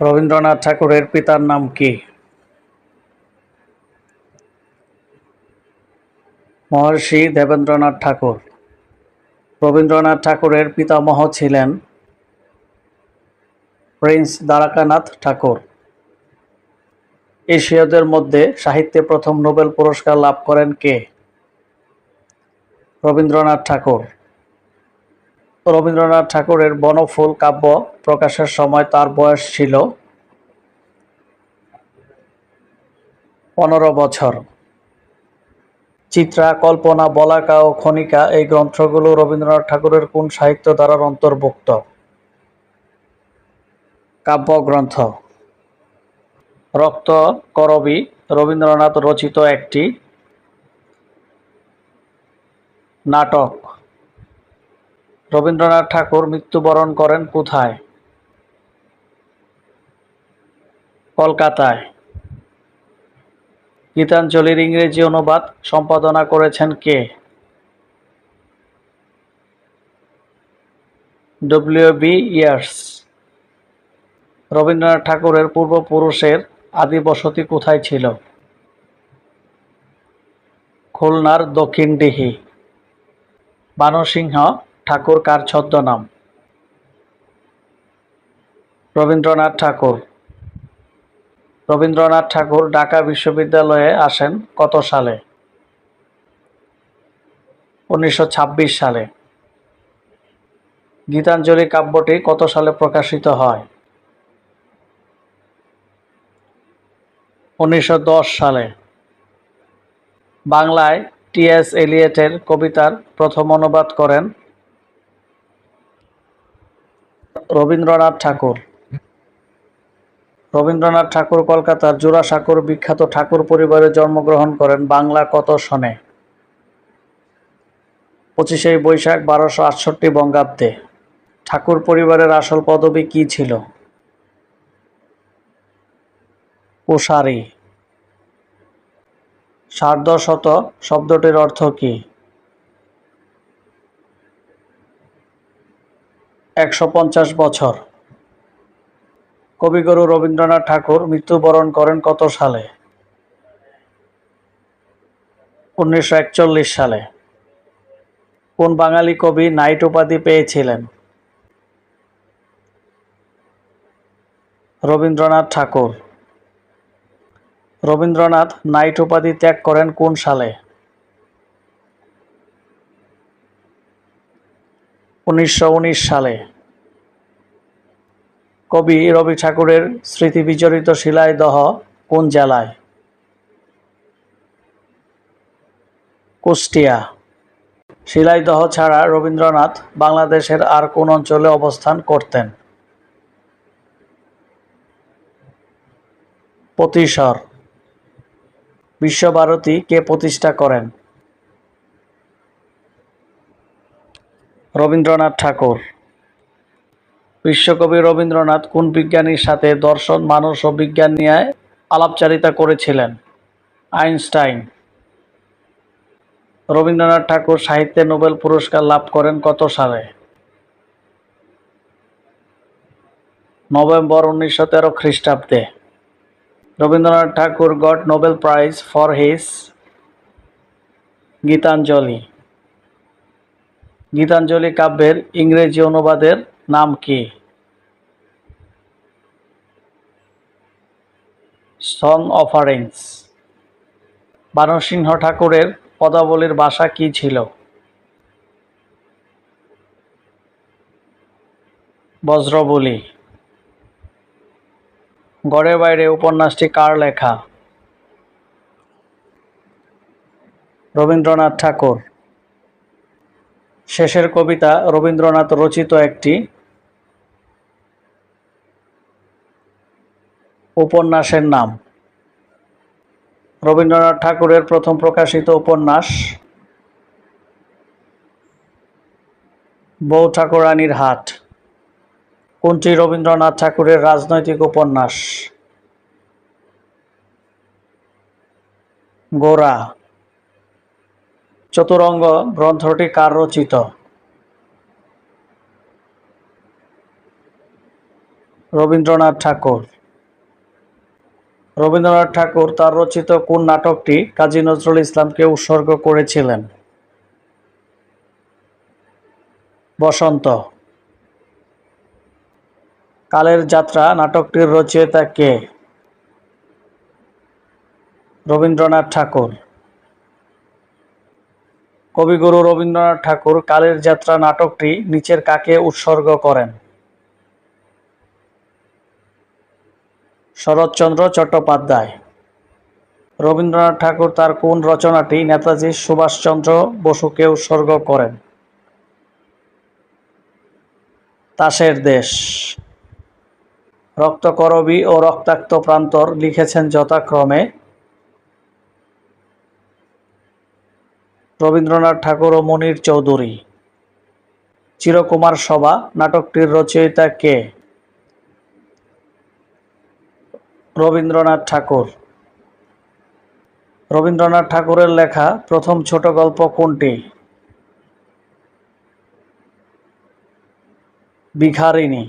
রবীন্দ্রনাথ ঠাকুরের পিতার নাম কি? মহর্ষি দেবেন্দ্রনাথ ঠাকুর। রবীন্দ্রনাথ ঠাকুরের পিতামহ ছিলেন প্রিন্স দ্বারকানাথ ঠাকুর। এশীয়দের মধ্যে সাহিত্যে প্রথম নোবেল পুরস্কার লাভ করেন কে? রবীন্দ্রনাথ ঠাকুর। রবীন্দ্রনাথ ঠাকুরের বনফুল কাব্য প্রকাশের সময় তার বয়স ছিল পনেরো বছর। চিত্রা, কল্পনা, বলাকা ও খনিকা এই গ্রন্থগুলো রবীন্দ্রনাথ ঠাকুরের কোন সাহিত্য ধারার অন্তর্ভুক্ত? কাব্যগ্রন্থ রক্ত করবী রবীন্দ্রনাথ রচিত একটি নাটক। রবীন্দ্রনাথ ঠাকুর মৃত্যুবরণ করেন কোথায়? কলকাতায়। গীতাঞ্জলির ইংরেজি অনুবাদ সম্পাদনা করেছেন কে? W B Yeats. রবীন্দ্রনাথ ঠাকুরের পূর্বপুরুষের আদি বসতি কোথায় ছিল? খুলনার দক্ষিণডিহি বানরসিংহ ঠাকুর কার ছদ্মনাম? রবীন্দ্রনাথ ঠাকুর। রবীন্দ্রনাথ ঠাকুর ঢাকা বিশ্ববিদ্যালয়ে আসেন কত সালে? উনিশশো ছাব্বিশ সালে। গীতাঞ্জলি কাব্যটি কত সালে প্রকাশিত হয়? উনিশশো দশ সালে। বাংলায় টি.এস. এলিয়েটের কবিতার প্রথম অনুবাদ করেন রবীন্দ্রনাথ ঠাকুর। রবীন্দ্রনাথ ঠাকুর কলকাতার জোড়াসাঁকোর বিখ্যাত ঠাকুর পরিবারে জন্মগ্রহণ করেন বাংলা কত সনে? পঁচিশে বৈশাখ বারোশো আটষট্টি বঙ্গাব্দে। ঠাকুর পরিবারের আসল পদবি কি ছিল? কুশারি সার্ধশত শব্দটির অর্থ কি? একশো পঞ্চাশ বছর। কবিগুরু রবীন্দ্রনাথ ঠাকুর মৃত্যুবরণ করেন কত সালে? উনিশশো একচল্লিশ সালে। কোন বাঙালি কবি নাইট উপাধি পেয়েছিলেন? রবীন্দ্রনাথ ঠাকুর। রবীন্দ্রনাথ নাইট উপাধি ত্যাগ করেন কোন সালে? উনিশশো উনিশ সালে কবি রবি ঠাকুরের স্মৃতি বিজড়িত শিলাইদহ কোন জেলায়? কুষ্টিয়া। শিলাইদহ ছাড়া রবীন্দ্রনাথ বাংলাদেশের আর কোন অঞ্চলে অবস্থান করতেন? প্রতিসর বিশ্বভারতী কে প্রতিষ্ঠা করেন? রবীন্দ্রনাথ ঠাকুর। বিশ্বকবি রবীন্দ্রনাথ কোন বিজ্ঞানীর সাথে দর্শন মানুষ ও বিজ্ঞান নিয়ে আলাপচারিতা করেছিলেন? আইনস্টাইন। রবীন্দ্রনাথ ঠাকুর সাহিত্যে নোবেল পুরস্কার লাভ করেন কত সালে? নভেম্বর উনিশশো তেরো খ্রিস্টাব্দে। Rabindranath Thakur got Nobel prize for his Gitanjali. Gitanjali কাব্যের ইংরেজি অনুবাদের নাম কি? সং অফারিংস বানসিংহ ঠাকুরের পদাবলীর ভাষা কি ছিল? বজ্রবলি। গড়ে বাইরে উপন্যাসটি কার লেখা? রবীন্দ্রনাথ ঠাকুর। শেষের কবিতা রবীন্দ্রনাথ রচিত একটি উপন্যাসের নাম। রবীন্দ্রনাথ ঠাকুরের প্রথম প্রকাশিত উপন্যাস, বউ ঠাকুরানীর হাট কোনটি রবীন্দ্রনাথ ঠাকুরের রাজনৈতিক উপন্যাস? গোরা। চতুরঙ্গ গ্রন্থটি কার রচিত রবীন্দ্রনাথ ঠাকুর। রবীন্দ্রনাথ ঠাকুর তার রচিত কোন নাটকটি কাজী নজরুল ইসলামকে উৎসর্গ করেছিলেন? বসন্ত। কালের যাত্রা নাটকটির রচয়িতা কে? রবীন্দ্রনাথ ঠাকুর। কবিগুরু রবীন্দ্রনাথ ঠাকুর কালের যাত্রা নাটকটি নিচের কাকে উৎসর্গ করেন? শরৎচন্দ্র চট্টোপাধ্যায়। রবীন্দ্রনাথ ঠাকুর তার কোন রচনাটি নেতাজি সুভাষচন্দ্র বসুকে উৎসর্গ করেন? তাসের দেশ। রক্তকরবী ও রক্তাক্ত প্রান্তর লিখেছেন যথাক্রমে রবীন্দ্রনাথ ঠাকুর ও মনির চৌধুরী। চিরকুমার সভা, নাটকটির রচয়িতা কে? রবীন্দ্রনাথ ঠাকুর। রবীন্দ্রনাথ ঠাকুরের লেখা প্রথম ছোট গল্প কোনটি? ভিখারিণী।